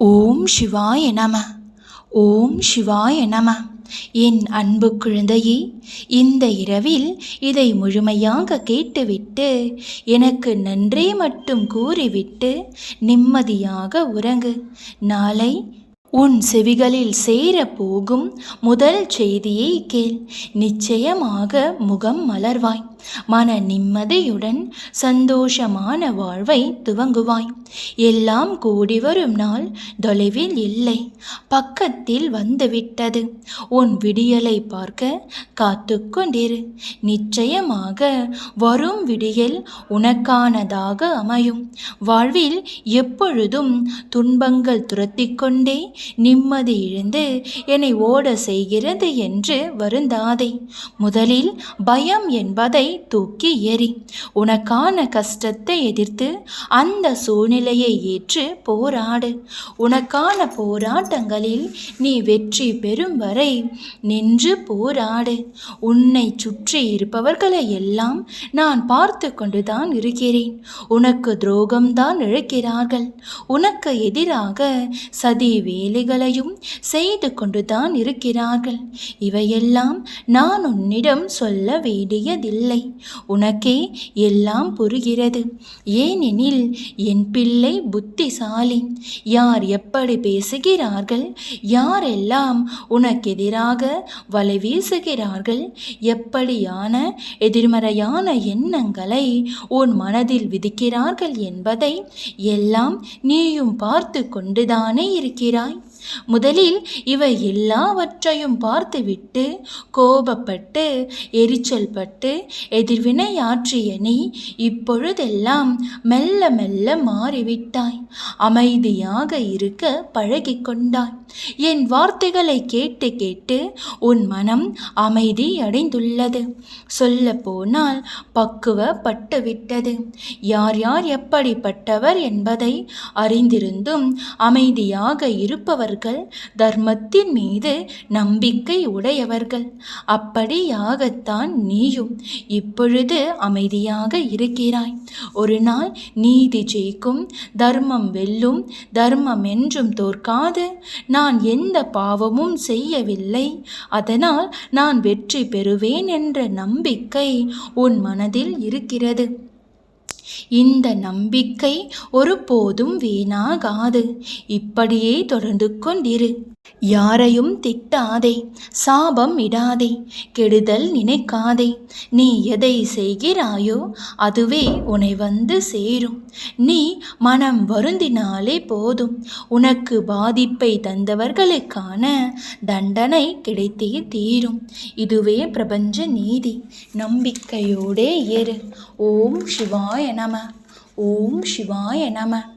ஓம் சிவாய நம. ஓம் சிவாய நம. என் அன்பு குழந்தையே இந்த இரவில் இதை முழுமையாக கேட்டுவிட்டு எனக்கு நன்றே மட்டும் கூறிவிட்டு நிம்மதியாக உறங்கு. நாளை உன் செவிகளில் சேரப் போகும் முதல் செய்தியை கேள். நிச்சயமாக முகம் மலர்வாய். மன நிம்மதியுடன் சந்தோஷமான வாழ்வை துவங்குவாய். எல்லாம் கூடி வரும் நாள் தொலைவில் இல்லை. பக்கத்தில் வந்துவிட்டது உன் விடியலை பார்க்க காத்து கொண்டிரு நிச்சயமாக வரும் விடியல் உனக்கானதாக அமையும். வாழ்வில் எப்பொழுதும் துன்பங்கள் துரத்தி கொண்டே நிம்மதி இழந்து என்னை ஓட செய்கிறது என்று வருந்தாதே. முதலில் பயம் என்பதை தூக்கி எறி உனக்கான கஷ்டத்தை எதிர்த்து அந்த சூழ்நிலையை ஏற்று போராடு. உனக்கான போராட்டங்களில் நீ வெற்றி பெறும் வரை நின்று போராடு. உன்னை சுற்றி இருப்பவர்களை எல்லாம் நான் பார்த்து கொண்டுதான் இருக்கிறேன். உனக்கு துரோகம்தான் இழக்கிறார்கள். உனக்கு எதிராக சதி வேலைகளையும் செய்து கொண்டுதான் இருக்கிறார்கள். இவையெல்லாம் நான் உன்னிடம் சொல்ல வேண்டியதில்லை. உனக்கே எல்லாம் புரிகிறது. ஏனெனில் என் பிள்ளை புத்திசாலி. யார் எப்படி பேசுகிறார்கள்? யாரெல்லாம் உனக்கெதிராக வலை வீசுகிறார்கள்? எப்படியான எதிர்மறையான எண்ணங்களை உன் மனதில் விதிக்கிறார்கள் என்பதை எல்லாம் நீயும் பார்த்து கொண்டுதானே இருக்கிறாய். முதலில் இவை எல்லாவற்றையும் பார்த்துவிட்டு கோபப்பட்டு எரிச்சல் பட்டு எதிர்வினையாற்றிய நீ இப்பொழுதெல்லாம் மெல்ல மெல்ல மாறிவிட்டாய். அமைதியாக இருக்க பழகிக்கொண்டாய் என் வார்த்தைகளை கேட்டு கேட்டு உன் மனம் அமைதி அடைந்துள்ளது. சொல்ல போனால் பக்குவப்பட்டு விட்டது யார் யார் எப்படிப்பட்டவர் என்பதை அறிந்திருந்தும் அமைதியாக இருப்ப இருப்பவர்கள் தர்மத்தின் மீது நம்பிக்கை உடையவர்கள். அப்படியாகத்தான் நீயும். இப்பொழுது அமைதியாக இருக்கிறாய். ஒரு நாள் நீதி ஜெயிக்கும் தர்மம் வெல்லும் தர்மம் என்றும் தோற்காது. நான் எந்த பாவமும் செய்யவில்லை. அதனால் நான் வெற்றி பெறுவேன் என்ற நம்பிக்கை உன் மனதில் இருக்கிறது. இந்த நம்பிக்கை ஒருபோதும் வீணாகாது. இப்படியே தொடர்ந்து கொண்டிரு. யாரையும் திட்டாதே சாபம் இடாதே கெடுதல் நினைக்காதே நீ எதை செய்கிறாயோ அதுவே உன்னை வந்து சேரும். நீ மனம் வருந்தினாலே போதும். உனக்கு பாதிப்பை தந்தவர்களுக்கான தண்டனை கிடைத்தே தீரும். இதுவே பிரபஞ்ச நீதி. நம்பிக்கையோடே ஏறு ஓம் சிவாய நம. ஓம் சிவாய நம.